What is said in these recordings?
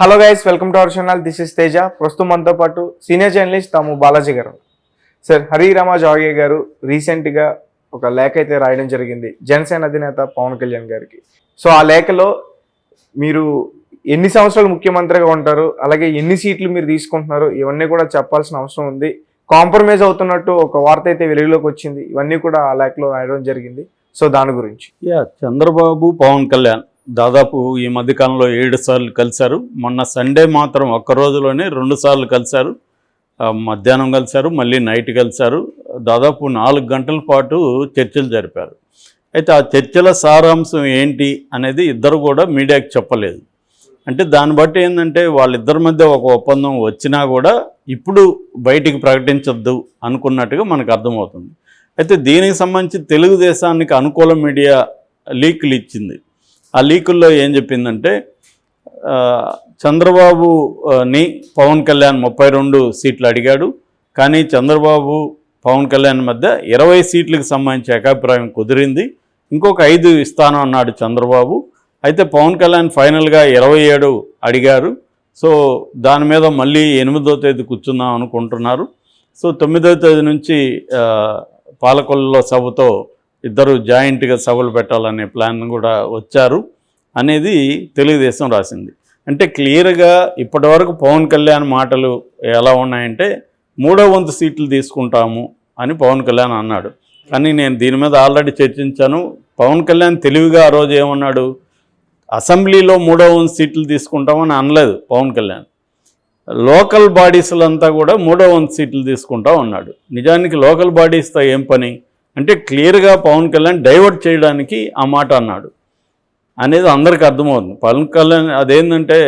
Hello guys welcome to our channel this is Teja ప్రస్తుతం మనతో పాటు సీనియర్ జర్నలిస్ట్ తాము బాలాజీ గారు. సార్ హరిరామ జాగే గారు రీసెంట్గా ఒక లేఖ అయితే రాయడం జరిగింది. జనసేన అధినేత పవన్ కళ్యాణ్ గారికి. సో ఆ లేఖలో మీరు ఎన్ని సంవత్సరాలు ముఖ్యమంత్రిగా ఉంటారు అలాగే ఎన్ని సీట్లు మీరు తీసుకుంటున్నారు ఇవన్నీ కూడా చెప్పాల్సిన అవసరం ఉంది. కాంప్రమైజ్ అవుతున్నట్టు ఒక వార్త అయితే వెలుగులోకి వచ్చింది. ఇవన్నీ కూడా ఆ లేఖలో రాయడం జరిగింది. సో దాని గురించి. యా చంద్రబాబు పవన్ కళ్యాణ్. దాదాపు ఈ మధ్యకాలంలో ఏడు సార్లు కలిశారు. మొన్న సండే మాత్రం ఒక్క రోజులోనే రెండు సార్లు కలిశారు. మధ్యాహ్నం కలిశారు మళ్ళీ నైట్ కలిశారు. దాదాపు నాలుగు గంటల పాటు చర్చలు జరిపారు. అయితే ఆ చర్చల సారాంశం ఏంటి అనేది ఇద్దరు కూడా మీడియాకి చెప్పలేదు. అంటే దాన్ని బట్టి ఏంటంటే వాళ్ళిద్దరి మధ్య ఒక ఒప్పందం వచ్చినా కూడా ఇప్పుడు బయటికి ప్రకటించొద్దు అనుకున్నట్టుగా మనకు అర్థమవుతుంది. అయితే దీనికి సంబంధించి తెలుగుదేశానికి అనుకూల మీడియా లీక్లు ఇచ్చింది. ఆ లీకుల్లో ఏం చెప్పిందంటే చంద్రబాబుని పవన్ కళ్యాణ్ ముప్పై రెండు సీట్లు అడిగాడు. కానీ చంద్రబాబు పవన్ కళ్యాణ్ మధ్య ఇరవై సీట్లకు సంబంధించి ఏకాభిప్రాయం కుదిరింది. ఇంకొక ఐదు ఇస్తాను అన్నాడు చంద్రబాబు. అయితే పవన్ కళ్యాణ్ ఫైనల్గా ఇరవై ఏడు అడిగారు. సో దాని మీద మళ్ళీ ఎనిమిదో తేదీ కూర్చుందాం అనుకుంటున్నారు. సో తొమ్మిదో తేదీ నుంచి పాలకొల్లో సభతో ఇద్దరు జాయింట్గా సభలు పెట్టాలనే ప్లాన్ కూడా వచ్చారు అనేది తెలుగుదేశం రాసింది. అంటే క్లియర్గా ఇప్పటివరకు పవన్ కళ్యాణ్ మాటలు ఎలా ఉన్నాయంటే మూడో వంతు సీట్లు తీసుకుంటాము అని పవన్ కళ్యాణ్ అన్నాడు. కానీ నేను దీని మీద ఆల్రెడీ చర్చించాను. పవన్ కళ్యాణ్ తెలివిగా ఆ రోజు ఏమన్నాడు? అసెంబ్లీలో మూడో వంతు సీట్లు తీసుకుంటామని అనలేదు పవన్ కళ్యాణ్. లోకల్ బాడీస్లంతా కూడా మూడో వంతు సీట్లు తీసుకుంటా ఉన్నాడు. నిజానికి లోకల్ బాడీస్తో ఏం పని? అంటే క్లియర్గా పవన్ కళ్యాణ్ డైవర్ట్ చేయడానికి ఆ మాట అన్నాడు. అనేది అందరికీ అర్థమవుతుంది. పవన్ కళ్యాణ్ అదేంటంటే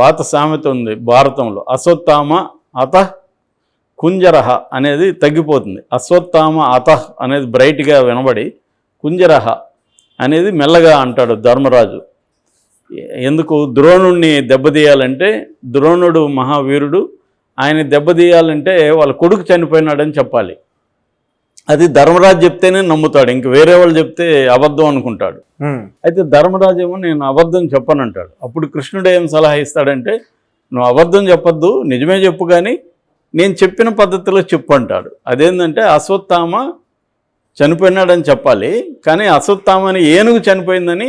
పాత సామెత ఉంది భారతంలో అశ్వత్థామ అత కుంజరహ అనేది తగ్గిపోతుంది. అశ్వత్థామ అత అనేది బ్రైట్గా వినబడి కుంజరహ అనేది మెల్లగా అంటాడు ధర్మరాజు. ఎందుకు? ద్రోణుడిని దెబ్బతీయాలంటే ద్రోణుడు మహావీరుడు ఆయన దెబ్బతీయాలంటే వాళ్ళ కొడుకు చనిపోయినాడని చెప్పాలి. అది ధర్మరాజు చెప్తేనే నమ్ముతాడు. ఇంక వేరే వాళ్ళు చెప్తే అబద్ధం అనుకుంటాడు. అయితే ధర్మరాజు ఏమో నేను అబద్ధం చెప్పనంటాడు అప్పుడు కృష్ణుడు ఏం సలహా ఇస్తాడంటే నువ్వు అబద్ధం చెప్పొద్దు నిజమే చెప్పు కానీ నేను చెప్పిన పద్ధతిలో చెప్పు అంటాడు. అదేంటంటే అశ్వత్థామ చనిపోయినాడని చెప్పాలి కానీ అశ్వత్థామని ఏనుగు చనిపోయిందని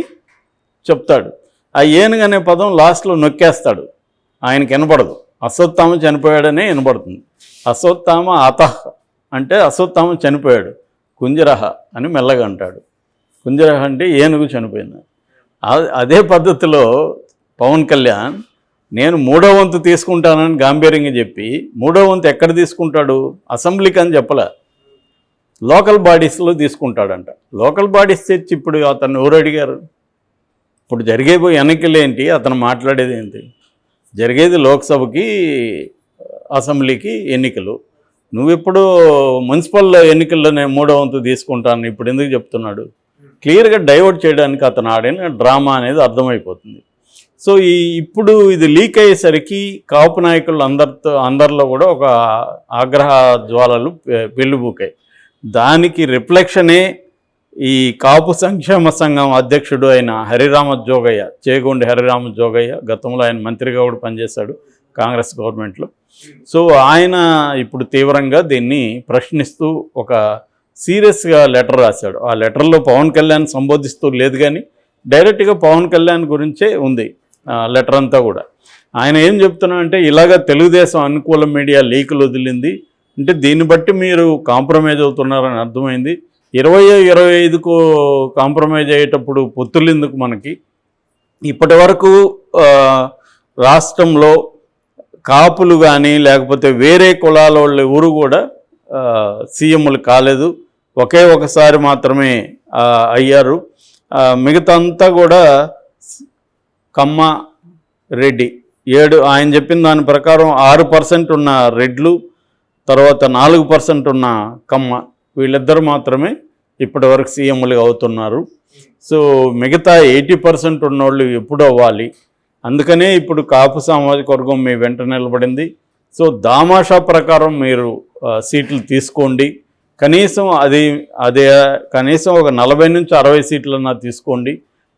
చెప్తాడు. ఆ ఏనుగు అనే పదం లాస్ట్లో నొక్కేస్తాడు. ఆయనకి వినపడదు. అశ్వత్థామ చనిపోయాడనే వినపడుతుంది. అశ్వత్థామ అతహ్ అంటే అశ్వత్థామ చనిపోయాడు. కుంజరహ అని మెల్లగా అంటాడు. కుంజరహ అంటే ఏనుగు చనిపోయింది. అదే పద్ధతిలో పవన్ కళ్యాణ్ నేను మూడో వంతు తీసుకుంటానని గాంభీర్యంగా చెప్పి మూడో వంతు ఎక్కడ తీసుకుంటాడు? అసెంబ్లీకి అని చెప్పలే. లోకల్ బాడీస్లో తీసుకుంటాడంట. లోకల్ బాడీస్ తెచ్చి ఇప్పుడు అతను ఎవరు అడిగారు? ఇప్పుడు జరిగేపోయి ఎన్నికలు ఏంటి? అతను మాట్లాడేది ఏంటి? జరిగేది లోక్సభకి అసెంబ్లీకి ఎన్నికలు. నువ్వెప్పుడు మున్సిపల్ ఎన్నికల్లోనే మూడో వంతు తీసుకుంటాను ఇప్పుడు ఎందుకు చెప్తున్నాడు? క్లియర్గా డైవర్ట్ చేయడానికి అతను ఆడిన డ్రామా అనేది అర్థమైపోతుంది. సో ఈ ఇప్పుడు ఇది లీక్ అయ్యేసరికి కాపు నాయకులు అందరితో అందరిలో కూడా ఒక ఆగ్రహ జ్వాలలు పెళ్ళిబూకాయి దానికి రిఫ్లెక్షనే ఈ కాపు సంక్షేమ సంఘం అధ్యక్షుడు అయిన హరిరామ జోగయ్య చేగొండి హరిరామ జోగయ్య గతంలో ఆయన మంత్రిగా కూడా పనిచేశాడు. కాంగ్రెస్ గవర్నమెంట్లో. సో ఆయన ఇప్పుడు తీవ్రంగా దీన్ని ప్రశ్నిస్తూ ఒక సీరియస్గా లెటర్ రాశాడు. ఆ లెటర్లో పవన్ కళ్యాణ్ సంబోధిస్తూ లేదు కానీ డైరెక్ట్గా పవన్ కళ్యాణ్ గురించే ఉంది లెటర్ అంతా కూడా. ఆయన ఏం చెప్తున్నా అంటే ఇలాగ తెలుగుదేశం అనుకూల మీడియా లీకులు వదిలింది. అంటే దీన్ని బట్టి మీరు కాంప్రమైజ్ అవుతున్నారని అర్థమైంది. ఇరవై ఇరవై ఐదుకు కాంప్రమైజ్ అయ్యేటప్పుడు పొత్తులు ఎందుకు మనకి? ఇప్పటి వరకు రాష్ట్రంలో కాపులు కానీ లేకపోతే వేరే కులాల వాళ్ళు ఎవరు కూడా సీఎంలు కాలేదు. ఒకే ఒకసారి మాత్రమే అయ్యారు. మిగతా అంతా కూడా కమ్మ రెడ్డి. ఏడు ఆయన చెప్పిన దాని ప్రకారం ఆరు పర్సెంట్ ఉన్న రెడ్లు తర్వాత నాలుగు పర్సెంట్ ఉన్న కమ్మ. వీళ్ళిద్దరు మాత్రమే ఇప్పటివరకు సీఎంలుగా అవుతున్నారు. సో మిగతా ఎయిటీ పర్సెంట్ ఉన్నోళ్ళు ఎప్పుడు అవ్వాలి. అందుకనే ఇప్పుడు కాపు సామాజిక వర్గం మీ వెంట నిలబడింది. సో దామాషా ప్రకారం మీరు సీట్లు తీసుకోండి. కనీసం అది అదే కనీసం ఒక నలభై నుంచి అరవై సీట్లన్నా తీసుకోండి.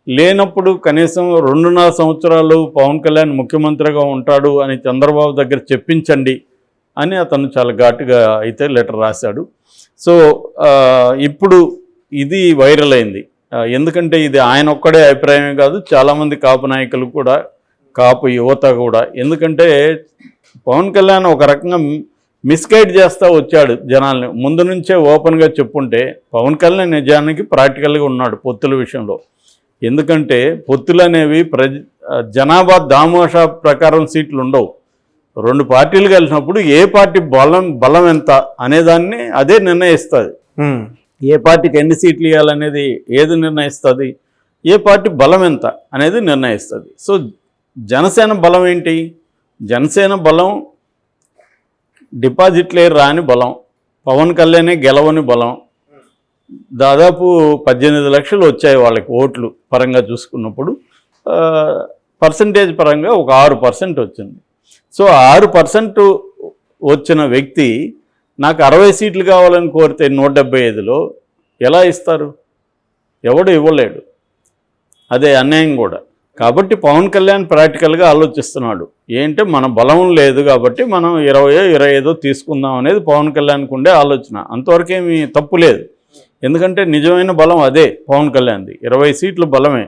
లేనప్పుడు కనీసం రెండున్నర సంవత్సరాలు పవన్ కళ్యాణ్ ముఖ్యమంత్రిగా ఉంటాడు అని చంద్రబాబు దగ్గర చెప్పించండి అని అతను చాలా ఘాటుగా అయితే లెటర్ రాశాడు. సో ఇప్పుడు ఇది వైరల్ అయింది. ఎందుకంటే ఇది ఆయన ఒక్కడే అభిప్రాయమే కాదు చాలామంది కాపు నాయకులు కూడా కాపు యువత కూడా. ఎందుకంటే పవన్ కళ్యాణ్ ఒక రకంగా మిస్గైడ్ చేస్తూ వచ్చాడు జనాల్ని. ముందు నుంచే ఓపెన్గా చెప్పుంటే పవన్ కళ్యాణ్ నిజానికి ప్రాక్టికల్గా ఉన్నాడు పొత్తుల విషయంలో. ఎందుకంటే పొత్తులు అనేవి ప్రజ జనాభా దామోషా ప్రకారం సీట్లు ఉండవు. రెండు పార్టీలు కలిసినప్పుడు ఏ పార్టీ బలం బలం ఎంత అనేదాన్ని అదే నిర్ణయిస్తుంది. ఏ పార్టీకి ఎన్ని సీట్లు ఇవ్వాలనేది ఏది నిర్ణయిస్తుంది? ఏ పార్టీ బలం ఎంత అనేది నిర్ణయిస్తుంది. సో జనసేన బలం ఏంటి? జనసేన బలం డిపాజిట్లే రాని బలం పవన్ కళ్యాణే గెలవని బలం. దాదాపు పద్దెనిమిది లక్షలు వచ్చాయి వాళ్ళకి ఓట్లు పరంగా చూసుకున్నప్పుడు. పర్సంటేజ్ పరంగా ఒక ఆరు పర్సెంట్ వచ్చింది. సో ఆరు పర్సెంట్ వచ్చిన వ్యక్తి నాకు అరవై సీట్లు కావాలని కోరితే నూట డెబ్బై ఐదులో ఎలా ఇస్తారు? ఎవడు ఇవ్వలేడు. అదే అన్యాయం కూడా. కాబట్టి పవన్ కళ్యాణ్ ప్రాక్టికల్గా ఆలోచిస్తున్నాడు. ఏంటంటే మన బలం లేదు కాబట్టి మనం ఇరవయో ఇరవై ఐదో తీసుకుందాం అనేది పవన్ కళ్యాణ్కి ఉండే ఆలోచన. అంతవరకేమీ తప్పు లేదు. ఎందుకంటే నిజమైన బలం అదే పవన్ కళ్యాణ్ది. ఇరవై సీట్లు బలమే.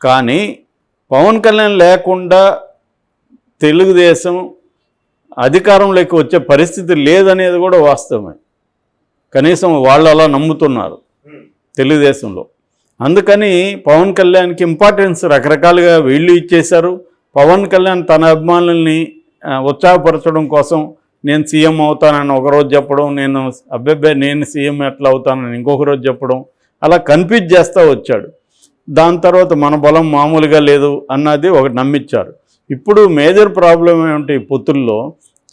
కానీ పవన్ కళ్యాణ్ లేకుండా తెలుగుదేశం అధికారంలోకి వచ్చే పరిస్థితి లేదనేది కూడా వాస్తవమే. కనీసం వాళ్ళు అలా నమ్ముతున్నారు తెలుగుదేశంలో. అందుకని పవన్ కళ్యాణ్కి ఇంపార్టెన్స్ రకరకాలుగా వీళ్ళు ఇచ్చేశారు. పవన్ కళ్యాణ్ తన అభిమానుల్ని ఉత్సాహపరచడం కోసం నేను సీఎం అవుతానని ఒకరోజు చెప్పడం నేను అబ్బాయి నేను సీఎం ఎట్లా అవుతానని ఇంకొక రోజు చెప్పడం అలా కన్ఫ్యూజ్ చేస్తూ వచ్చాడు. దాని తర్వాత మన బలం మామూలుగా లేదు అన్నది ఒకటి నమ్మించారు ఇప్పుడు మేజర్ ప్రాబ్లం ఏమిటి ఈ పొత్తుల్లో?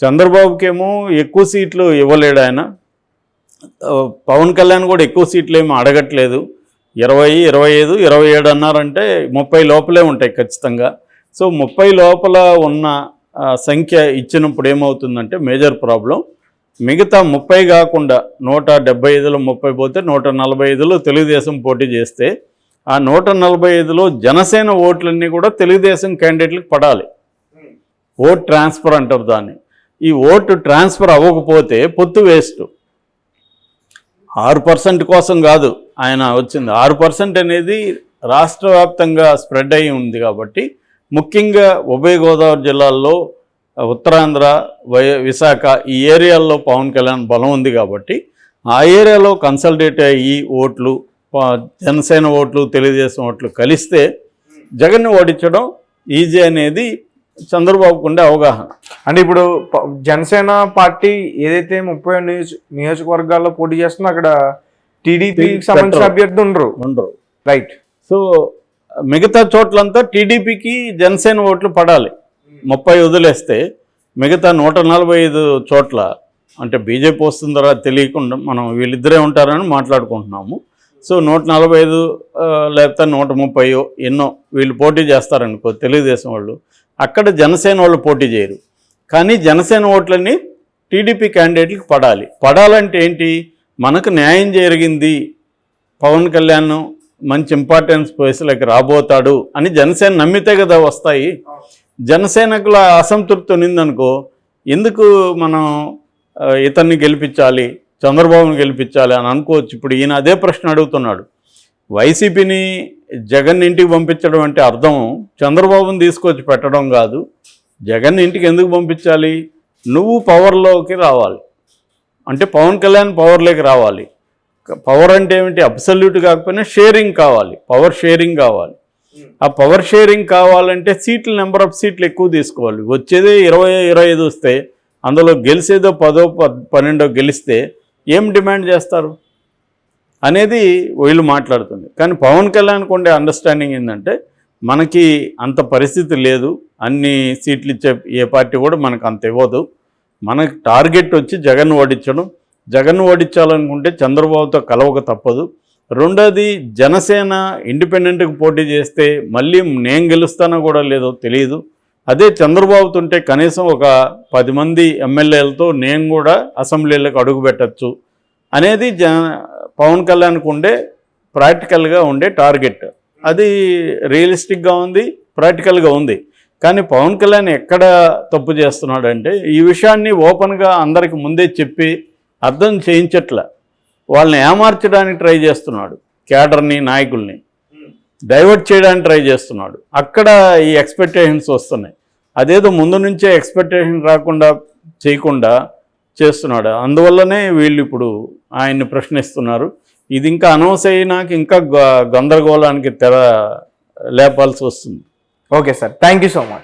చంద్రబాబుకేమో ఎక్కువ సీట్లు ఇవ్వలేడు ఆయన. పవన్ కళ్యాణ్ కూడా ఎక్కువ సీట్లు ఏమి అడగట్లేదు. ఇరవై ఇరవై ఐదు ఇరవై ఏడు అన్నారంటే ముప్పై లోపలే ఉంటాయి ఖచ్చితంగా. సో ముప్పై లోపల ఉన్న సంఖ్య ఇచ్చినప్పుడు ఏమవుతుందంటే మేజర్ ప్రాబ్లం. మిగతా ముప్పై కాకుండా నూట డెబ్బై ఐదులో ముప్పై పోతే నూట నలభై ఐదులో తెలుగుదేశం పోటీ చేస్తే ఆ నూట నలభై ఐదులో జనసేన ఓట్లన్నీ కూడా తెలుగుదేశం క్యాండిడేట్లకు పడాలి. ఓట్ ట్రాన్స్ఫర్ అంటారు దాన్ని. ఈ ఓటు ట్రాన్స్ఫర్ అవ్వకపోతే పొత్తు వేస్ట్. ఆరు పర్సెంట్ కోసం కాదు ఆయన వచ్చింది. ఆరు పర్సెంట్ అనేది రాష్ట్ర వ్యాప్తంగా స్ప్రెడ్ అయి ఉంది కాబట్టి ముఖ్యంగా ఉభయ గోదావరి జిల్లాల్లో ఉత్తరాంధ్ర వై విశాఖ ఈ ఏరియాల్లో పవన్ కళ్యాణ్ బలం ఉంది కాబట్టి ఆ ఏరియాలో కన్సల్టేట్ అయ్యి ఓట్లు జనసేన ఓట్లు తెలుగుదేశం ఓట్లు కలిస్తే జగన్ని ఓడించడం ఈజీ అనేది చంద్రబాబుకు ఉండే అవగాహన. అంటే ఇప్పుడు జనసేన పార్టీ ఏదైతే ముప్పై నియోజ నియోజకవర్గాల్లో పోటీ చేస్తుందో అక్కడ టీడీపీకి సంబంధించిన. అభ్యర్థి ఉండరు. ఉండరు. రైట్ సో మిగతా చోట్లంతా టీడీపీకి జనసేన ఓట్లు పడాలి. ముప్పై వదిలేస్తే మిగతా నూట నలభై ఐదు చోట్ల అంటే బీజేపీ వస్తుందరా తెలియకుండా మనం వీళ్ళిద్దరే ఉంటారని మాట్లాడుకుంటున్నాము. సో నూట నలభై ఐదు లేకపోతే నూట ముప్పై ఎన్నో వీళ్ళు పోటీ చేస్తారనుకో తెలుగుదేశం వాళ్ళు అక్కడ జనసేన వాళ్ళు పోటీ చేయరు. కానీ జనసేన ఓట్లన్నీ టీడీపీ క్యాండిడేట్లకు పడాలి. పడాలంటే ఏంటి? మనకు న్యాయం జరిగింది. పవన్ కళ్యాణ్ మంచి ఇంపార్టెన్స్ ప్లేస్లోకి రాబోతాడు అని జనసేన నమ్మితే కదా వస్తాయి. జనసేనకుల అసంతృప్తి ఉన్నిందనుకో ఎందుకు మనం ఇతన్ని గెలిపించాలి? చంద్రబాబును గెలిపించాలి అని అనుకోవచ్చు. ఇప్పుడు ఈయన అదే ప్రశ్న అడుగుతున్నాడు. వైసీపీని జగన్ ఇంటికి పంపించడం అంటే అర్థం. చంద్రబాబుని తీసుకొచ్చి పెట్టడం కాదు. జగన్ ఇంటికి ఎందుకు పంపించాలి? నువ్వు పవర్లోకి రావాలి. అంటే పవన్ కళ్యాణ్ పవర్లోకి రావాలి. పవర్ అంటే ఏమిటి? అబ్సల్యూట్ కాకపోయినా షేరింగ్ కావాలి. పవర్ షేరింగ్ కావాలి. ఆ పవర్ షేరింగ్ కావాలంటే సీట్లు నెంబర్ ఆఫ్ సీట్లు ఎక్కువ తీసుకోవాలి. వచ్చేదే ఇరవై ఇరవై ఐదు వస్తే అందులో గెలిచేదో పదో పన్నెండో గెలిస్తే ఏం డిమాండ్ చేస్తారు? అనేది వీళ్ళు మాట్లాడుతుంది. కానీ పవన్ కళ్యాణ్కి ఉండే అండర్స్టాండింగ్ ఏంటంటే మనకి అంత పరిస్థితి లేదు. అన్ని సీట్లు ఇచ్చే ఏ పార్టీ కూడా మనకు అంత ఇవ్వదు. మనకు టార్గెట్ వచ్చి జగన్ ఓడించడం. జగన్ ఓడించాలనుకుంటే చంద్రబాబుతో కలవక తప్పదు. రెండోది జనసేన ఇండిపెండెంట్కి పోటీ చేస్తే మళ్ళీ నేను గెలుస్తానో కూడా లేదో తెలియదు అదే చంద్రబాబుతో ఉంటే కనీసం ఒక పది మంది ఎమ్మెల్యేలతో నేను కూడా అసెంబ్లీలకు అడుగు పెట్టచ్చు అనేది జ పవన్ కళ్యాణ్కు ఉండే ప్రాక్టికల్గా ఉండే టార్గెట్. అది రియలిస్టిక్గా ఉంది ప్రాక్టికల్గా ఉంది. కానీ పవన్ కళ్యాణ్ ఎక్కడ తప్పు చేస్తున్నాడంటే ఈ విషయాన్ని ఓపెన్గా అందరికి ముందే చెప్పి అర్థం చేయించట్ల. వాళ్ళని ఏమార్చడానికి ట్రై చేస్తున్నాడు క్యాడర్ని నాయకుల్ని. డైవర్ట్ చేయడానికి ట్రై చేస్తున్నాడు. అక్కడ ఈ ఎక్స్పెక్టేషన్స్ వస్తున్నాయి. అదేదో ముందు నుంచే ఎక్స్పెక్టేషన్ రాకుండా చేయకుండా చేస్తున్నాడు. అందువల్లనే వీళ్ళు ఇప్పుడు ఆయన్ని ప్రశ్నిస్తున్నారు. ఇది ఇంకా అనౌన్స్ అయినాక ఇంకా గ- గందరగోళానికి తెర లేపాల్సి వస్తుంది. Okay sir. Thank you so much.